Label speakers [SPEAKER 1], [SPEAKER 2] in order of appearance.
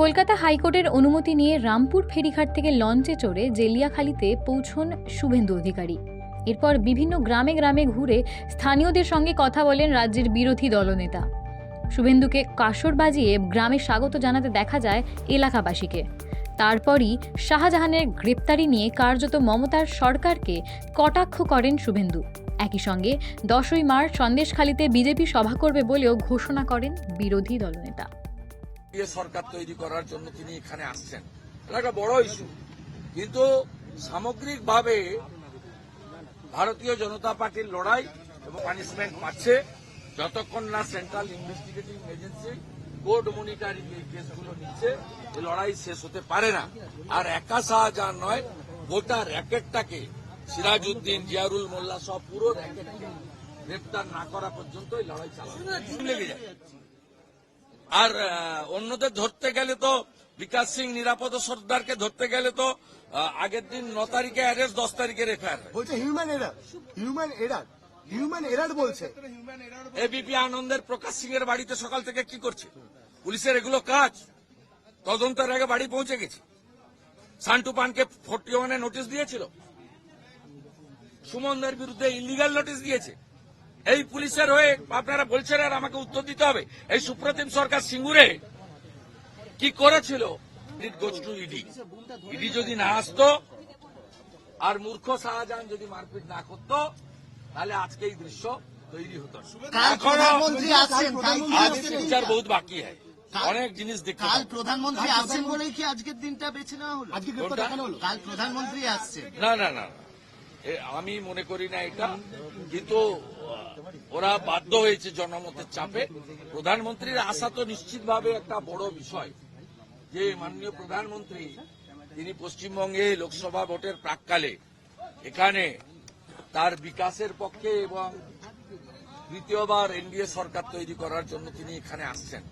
[SPEAKER 1] কলকাতা হাইকোর্টের অনুমতি নিয়ে রামপুর ফেরিঘাট থেকে লঞ্চে চড়ে জেলিয়াখালীতে পৌঁছন শুভেন্দু অধিকারী। এরপর বিভিন্ন গ্রামে গ্রামে ঘুরে স্থানীয়দের সঙ্গে কথা বলেন রাজ্যের বিরোধী দলনেতা। শুভেন্দুকে কাসর বাজিয়ে গ্রামে স্বাগত জানাতে দেখা যায় এলাকাবাসীকে। তারপরই শাহজাহানের গ্রেপ্তারি নিয়ে কার্যত মমতার সরকারকে কটাক্ষ করেন শুভেন্দু। একই সঙ্গে দশই মার্চ সন্দেশখালীতে বিজেপি সভা করবে বলেও ঘোষণা করেন বিরোধী দলনেতা।
[SPEAKER 2] দিয়ে সরকার তৈরি করার জন্য তিনি এখানে আসছেন। এটা একটা বড় ইস্যু। কিন্তু সামগ্রিকভাবে ভারতীয় জনতা পার্টির লড়াই এবং পানিশমেন্ট পাচ্ছে। যতক্ষণ না central investigating agency court monitoring এই কেসগুলো নিচ্ছে, এই লড়াই শেষ হতে পারে না। আর একা শাহজাহান নয়, গোটা র্যাকেটটাকে সিরাজউদ্দিন, জিয়ারুল মোল্লা সব পুরো র্যাকেটকে গ্রেপ্তার না করা পর্যন্ত এই লড়াই চালানো লেগে যায় আর অন্যদের ধরতে গেলে তো বিকাশ সিং নিরাপদ সর্দারকে ধরতে গেলে তো আগের দিন ন তারিখে অ্যারেস্ট দশ তারিখের রেফার
[SPEAKER 3] বলছে human error human error human error বলছে।
[SPEAKER 2] এবিপি আনন্দের প্রকাশ সিং এর বাড়িতে সকাল থেকে কি করছে? পুলিশের এগুলো কাজ। তদন্তের আগে বাড়ি পৌঁছে গেছে। সান্টু পানকে ফোর্টি ওয়ানে নোটিশ দিয়েছিল। সুমনদের বিরুদ্ধে ইলিগাল নোটিশ দিয়েছে। এই পুলিশের হয়ে আপনারা বলছেন আর আমাকে উত্তর দিতে হবে। এই সুপ্রতিম সরকার সিঙ্গুরে কি করেছিল? It goes to ED ED যদি না আসতো আর মূর্খ শাহজাহান যদি মারপিট না করতো তাহলে আজকে এই দৃশ্য তৈরি হতো আজ? বিচার বহুত বাকি হয় অনেক জিনিস দেখতে
[SPEAKER 4] কাল প্রধানমন্ত্রী আসছেন বলেই কি আজকের দিনটা বেছে নেওয়া হলো?
[SPEAKER 3] আজকে দেখানো হলো?
[SPEAKER 4] কাল প্রধানমন্ত্রী আসছেন।
[SPEAKER 2] না না না। আমি মনে করি না এটা। কিন্তু ওরা বাধ্য হয়েছে জনমতের চাপে। প্রধানমন্ত্রীর আশা তো নিশ্চিতভাবে একটা বড় বিষয়। যে মাননীয় প্রধানমন্ত্রী, তিনি পশ্চিমবঙ্গে লোকসভা ভোটের প্রাককালে এখানে তার বিকাশের পক্ষে এবং দ্বিতীয়বার এনডিএ সরকার তৈরি করার জন্য তিনি এখানে আসছেন।